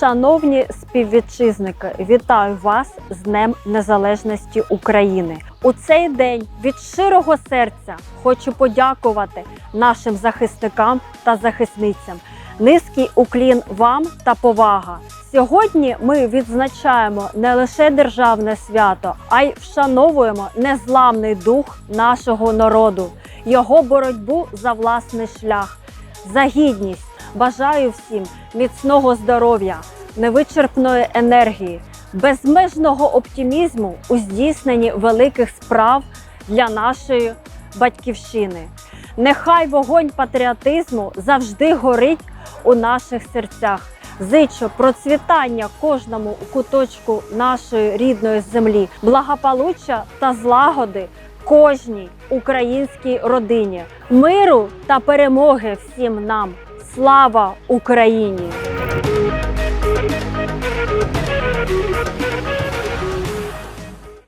Шановні співвітчизники, вітаю вас з Днем Незалежності України. У цей день від щирого серця хочу подякувати нашим захисникам та захисницям. Низький уклін вам та повага. Сьогодні ми відзначаємо не лише державне свято, а й вшановуємо незламний дух нашого народу, його боротьбу за власний шлях, за гідність. Бажаю всім міцного здоров'я, невичерпної енергії, безмежного оптимізму у здійсненні великих справ для нашої батьківщини. Нехай вогонь патріотизму завжди горить у наших серцях. Зичу процвітання кожному куточку нашої рідної землі, благополуччя та злагоди кожній українській родині, миру та перемоги всім нам. Слава Україні!